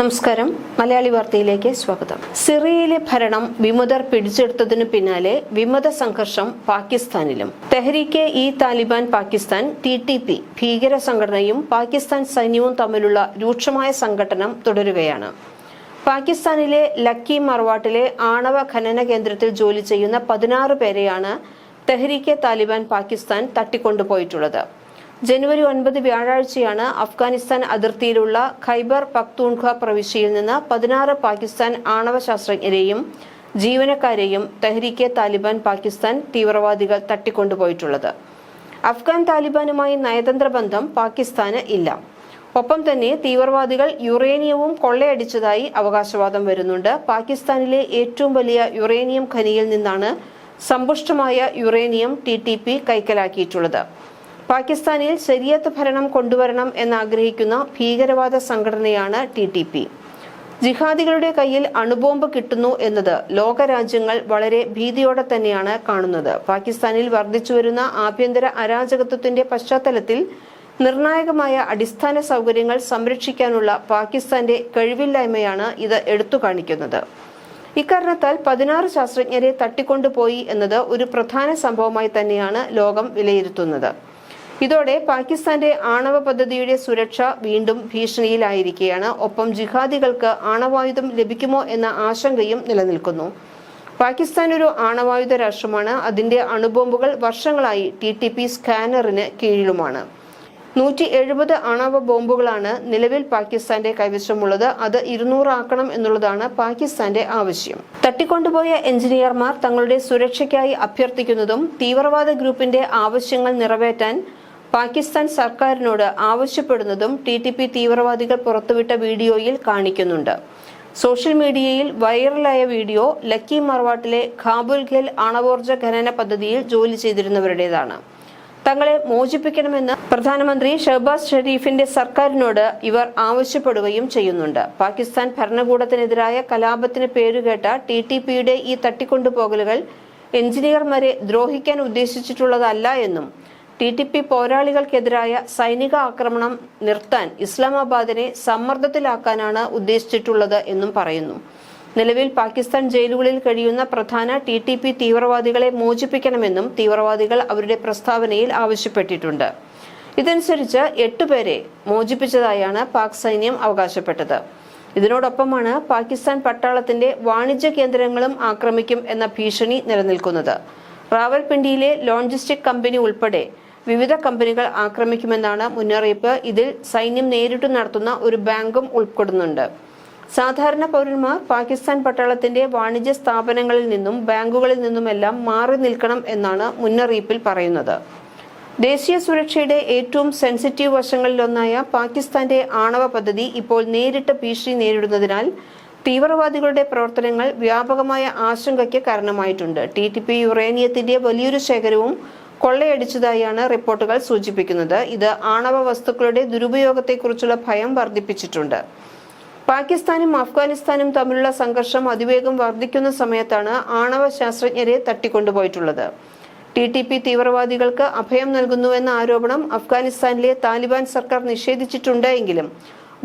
നമസ്കാരം. മലയാളി വാർത്തയിലേക്ക് സ്വാഗതം. സിറിയയിലെ ഭരണം വിമതർ പിടിച്ചെടുത്തതിനു പിന്നാലെ വിമത സംഘർഷം പാകിസ്ഥാനിലും. Tehrik e Taliban Pakistan T T P ഭീകര സംഘടനയും പാകിസ്ഥാൻ സൈന്യവും തമ്മിലുള്ള രൂക്ഷമായ സംഘടനം തുടരുകയാണ്. പാകിസ്ഥാനിലെ ലക്കി മർവാട്ടിലെ ആണവ ഖനന കേന്ദ്രത്തിൽ ജോലി ചെയ്യുന്ന പതിനാറ് പേരെയാണ് തെഹരീക്കെ താലിബാൻ പാകിസ്ഥാൻ തട്ടിക്കൊണ്ടുപോയിട്ടുള്ളത്. ജനുവരി ഒൻപത് വ്യാഴാഴ്ചയാണ് അഫ്ഗാനിസ്ഥാൻ അതിർത്തിയിലുള്ള ഖൈബർ പക്തൂൺഖ പ്രവിശ്യയിൽ നിന്ന് പതിനാറ് പാകിസ്ഥാൻ ആണവ ശാസ്ത്രജ്ഞരെയും ജീവനക്കാരെയും തെഹ്രീക്കെ താലിബാൻ പാകിസ്ഥാൻ തീവ്രവാദികൾ തട്ടിക്കൊണ്ടുപോയിട്ടുള്ളത്. അഫ്ഗാൻ താലിബാനുമായി നയതന്ത്ര ബന്ധം പാകിസ്ഥാന് ഇല്ല. ഒപ്പം തന്നെ തീവ്രവാദികൾ യുറേനിയവും കൊള്ളയടിച്ചതായി അവകാശവാദം വരുന്നുണ്ട്. പാകിസ്ഥാനിലെ ഏറ്റവും വലിയ യുറേനിയം ഖനിയിൽ നിന്നാണ് സമ്പുഷ്ടമായ യുറേനിയം ടി കൈക്കലാക്കിയിട്ടുള്ളത്. പാകിസ്ഥാനിൽ ശരിയത്ത് ഭരണം കൊണ്ടുവരണം എന്നാഗ്രഹിക്കുന്ന ഭീകരവാദ സംഘടനയാണ് ടി ടി പി. ജിഹാദികളുടെ കയ്യിൽ അണുബോംബ് കിട്ടുന്നു എന്നത് ലോകരാജ്യങ്ങൾ വളരെ ഭീതിയോടെ തന്നെയാണ് കാണുന്നത്. പാകിസ്ഥാനിൽ വർദ്ധിച്ചുവരുന്ന ആഭ്യന്തര അരാജകത്വത്തിന്റെ പശ്ചാത്തലത്തിൽ നിർണായകമായ അടിസ്ഥാന സൗകര്യങ്ങൾ സംരക്ഷിക്കാനുള്ള പാകിസ്ഥാന്റെ കഴിവില്ലായ്മയാണ് ഇത് എടുത്തു കാണിക്കുന്നത്. ഇക്കാരണത്താൽ പതിനാറ് ശാസ്ത്രജ്ഞരെ തട്ടിക്കൊണ്ടുപോയി എന്നത് ഒരു പ്രധാന സംഭവമായി തന്നെയാണ് ലോകം വിലയിരുത്തുന്നത്. ഇതോടെ പാകിസ്ഥാന്റെ ആണവ പദ്ധതിയുടെ സുരക്ഷ വീണ്ടും ഭീഷണിയിലായിരിക്കുകയാണ്. ഒപ്പം ജിഹാദികൾക്ക് ആണവായുധം ലഭിക്കുമോ എന്ന ആശങ്കയും നിലനിൽക്കുന്നു. പാകിസ്ഥാൻ ഒരു ആണവായുധ രാഷ്ട്രമാണ്. അതിന്റെ അണുബോംബുകൾ വർഷങ്ങളായി ടി ടി പി സ്കാനറിന് കീഴിലുമാണ്. നൂറ്റി എഴുപത് ആണവ ബോംബുകളാണ് നിലവിൽ പാകിസ്ഥാന്റെ കൈവശമുള്ളത്. അത് ഇരുന്നൂറാക്കണം എന്നുള്ളതാണ് പാകിസ്ഥാന്റെ ആവശ്യം. തട്ടിക്കൊണ്ടുപോയ എഞ്ചിനീയർമാർ തങ്ങളുടെ സുരക്ഷയ്ക്കായി അഭ്യർത്ഥിക്കുന്നതും തീവ്രവാദ ഗ്രൂപ്പിന്റെ ആവശ്യങ്ങൾ നിറവേറ്റാൻ പാകിസ്ഥാൻ സർക്കാരിനോട് ആവശ്യപ്പെടുന്നതും ടി ടി പി തീവ്രവാദികൾ പുറത്തുവിട്ട വീഡിയോയിൽ കാണിക്കുന്നുണ്ട്. സോഷ്യൽ മീഡിയയിൽ വൈറലായ വീഡിയോ ലക്കി മർവാട്ടിലെ ഖാബുൽ ഖേൽ ആണവോർജ ഖനന പദ്ധതിയിൽ ജോലി ചെയ്തിരുന്നവരുടേതാണ്. തങ്ങളെ മോചിപ്പിക്കണമെന്ന് പ്രധാനമന്ത്രി ഷഹബാസ് ഷെരീഫിന്റെ സർക്കാരിനോട് ഇവർ ആവശ്യപ്പെടുകയും ചെയ്യുന്നുണ്ട്. പാകിസ്ഥാൻ ഭരണകൂടത്തിനെതിരായ കലാപത്തിന് പേരുകേട്ട ടി ടി പിയുടെ ഈ തട്ടിക്കൊണ്ടുപോകലുകൾ എഞ്ചിനീയർമാരെ ദ്രോഹിക്കാൻ ഉദ്ദേശിച്ചിട്ടുള്ളതല്ല എന്നും ടി ടി പി പോരാളികൾക്കെതിരായ സൈനിക ആക്രമണം നിർത്താൻ ഇസ്ലാമാബാദിനെ സമ്മർദ്ദത്തിലാക്കാനാണ് ഉദ്ദേശിച്ചിട്ടുള്ളത് എന്നും പറയുന്നു. നിലവിൽ പാകിസ്ഥാൻ ജയിലുകളിൽ കഴിയുന്ന പ്രധാന ടി ടി പി തീവ്രവാദികളെ മോചിപ്പിക്കണമെന്നും തീവ്രവാദികൾ അവരുടെ പ്രസ്താവനയിൽ ആവശ്യപ്പെട്ടിട്ടുണ്ട്. ഇതനുസരിച്ച് എട്ടുപേരെ മോചിപ്പിച്ചതായാണ് പാക് സൈന്യം അവകാശപ്പെട്ടത്. ഇതിനോടൊപ്പമാണ് പാകിസ്ഥാൻ പട്ടാളത്തിന്റെ വാണിജ്യ കേന്ദ്രങ്ങളും ആക്രമിക്കും എന്ന ഭീഷണി നിലനിൽക്കുന്നത്. റാവൽപിണ്ടിയിലെ ലോജിസ്റ്റിക് കമ്പനി ഉൾപ്പെടെ വിവിധ കമ്പനികൾ ആക്രമിക്കുമെന്നാണ് മുന്നറിയിപ്പ്. ഇതിൽ സൈന്യം നേരിട്ട് നടത്തുന്ന ഒരു ബാങ്കും ഉൾപ്പെടുന്നുണ്ട്. സാധാരണ പൗരന്മാർ പാകിസ്ഥാൻ പട്ടാളത്തിന്റെ വാണിജ്യ സ്ഥാപനങ്ങളിൽ നിന്നും ബാങ്കുകളിൽ നിന്നുമെല്ലാം മാറി നിൽക്കണം എന്നാണ് മുന്നറിയിപ്പിൽ പറയുന്നത്. ദേശീയ സുരക്ഷയുടെ ഏറ്റവും സെൻസിറ്റീവ് വശങ്ങളിലൊന്നായ പാകിസ്ഥാന്റെ ആണവ പദ്ധതി ഇപ്പോൾ നേരിട്ട് ഭീഷണി നേരിടുന്നതിനാൽ തീവ്രവാദികളുടെ പ്രവർത്തനങ്ങൾ വ്യാപകമായ ആശങ്കയ്ക്ക് കാരണമായിട്ടുണ്ട്. ടി ടി പി യുറേനിയത്തിന്റെ വലിയൊരു ശേഖരവും കൊള്ളയടിച്ചതായാണ് റിപ്പോർട്ടുകൾ സൂചിപ്പിക്കുന്നത്. ഇത് ആണവ വസ്തുക്കളുടെ ദുരുപയോഗത്തെക്കുറിച്ചുള്ള ഭയം വർദ്ധിപ്പിച്ചിട്ടുണ്ട്. പാകിസ്ഥാനും അഫ്ഗാനിസ്ഥാനും തമ്മിലുള്ള സംഘർഷം അതിവേഗം വർദ്ധിക്കുന്ന സമയത്താണ് ആണവ ശാസ്ത്രജ്ഞരെ തട്ടിക്കൊണ്ടുപോയിട്ടുള്ളത്. ടി ടി പി തീവ്രവാദികൾക്ക് അഭയം നൽകുന്നുവെന്ന ആരോപണം അഫ്ഗാനിസ്ഥാനിലെ താലിബാൻ സർക്കാർ നിഷേധിച്ചിട്ടുണ്ട് എങ്കിലും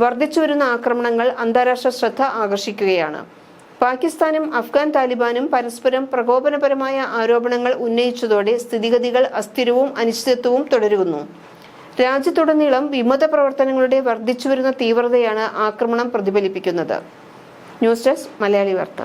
വർദ്ധിച്ചുവരുന്ന ആക്രമണങ്ങൾ അന്താരാഷ്ട്ര ശ്രദ്ധ ആകർഷിക്കുകയാണ്. പാകിസ്ഥാനും അഫ്ഗാൻ താലിബാനും പരസ്പരം പ്രകോപനപരമായ ആരോപണങ്ങൾ ഉന്നയിച്ചതോടെ സ്ഥിതിഗതികൾ അസ്ഥിരവും അനിശ്ചിതത്വവും തുടരുന്നു. രാജ്യത്തുടനീളം വിമത പ്രവർത്തനങ്ങളുടെ വർദ്ധിച്ചുവരുന്ന തീവ്രതയാണ് ആക്രമണം പ്രതിഫലിപ്പിക്കുന്നത്. ന്യൂസ് ഡെസ്ക് മലയാളി വാർത്ത.